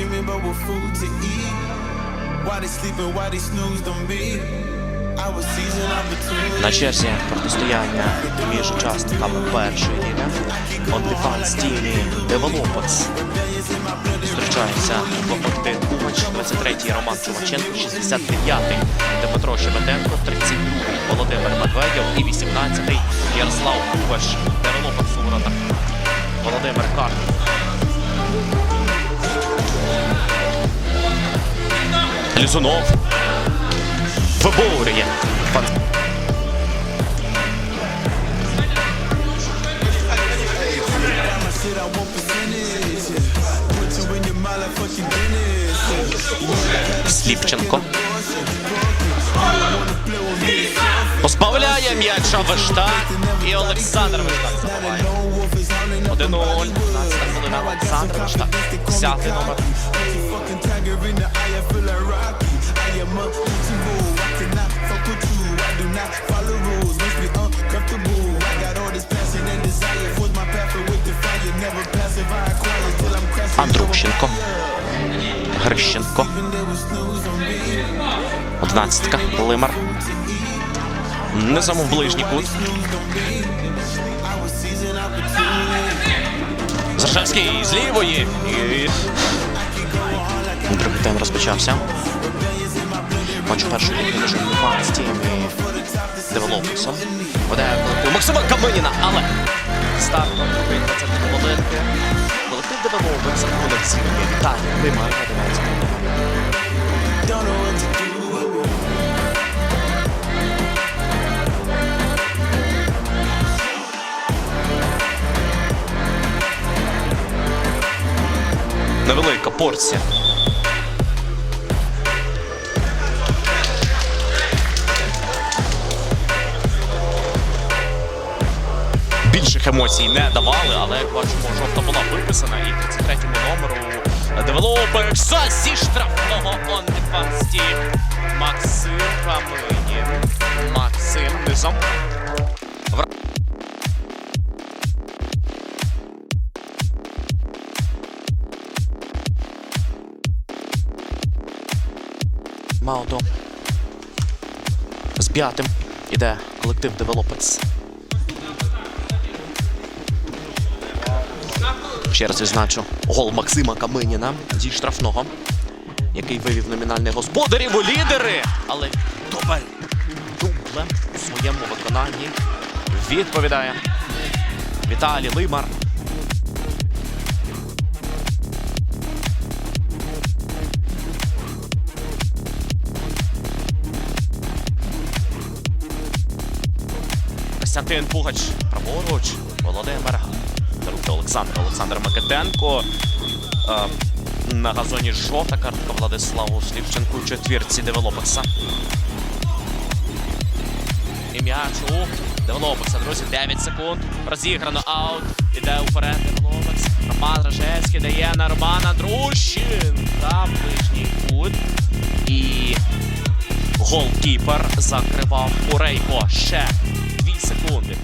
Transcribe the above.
dreaming about what food to eat. Why they sleeping, why they snooze on me? I was. На черзі протистояння між учасниками першої ліги. OnlyFans Тімі Девелопекс зустрічається в 1 Кумач, 23-й Роман Чумаченко, 69-й Дмитро Щебетенко, 32-й Володимир Медведєв і 18-й Ярослав Куваш. Девелопекс у воротах. Володимир Карпів. Fucking Dennis. Сліпченко. Позбавляє м'яча Виштак. І Олександр Виштак 1-0. 15 хвилина Олександр Виштак. 10 номер. Андрущенко. Грищенко. Одинадцятка. Лимар. Низом в ближній кут. Заршевський з лівої. Другий тайм розпочався. Матч першої ліги між Team і Девелопексом. Веде Максима Каменіна, але старт на другої 20 хвилинки. Колектив Девелопекс рахунок зірки. Віталій Лимар на Невелика порція. Більших емоцій не давали, але як бачимо, жовта була виписана і 33-му номеру девелоперса зі штрафного OnlyFans Максим Каминін. Маудо. З п'ятим іде колектив Developers. Ще раз відзначу гол Максима Каминіна зі штрафного, який вивів номінальних господарів у лідери. Але дубль дублем у своєму виконанні відповідає Віталій Лимар. Костянтин Пугач праворуч, Володимир Руки Олександр. Олександр Микитенко. Е, на газоні жовта картка Владиславу Слівченку у четвірці Девелопекса. І м'яч у Девелопекса, друзі, 9 секунд. Розіграно аут. Іде уперед Девелопекс. Роман Рожецький дає на Романа Друщин. Та ближній кут. І голкіпер закривав Курейко. Ще 2 секунди.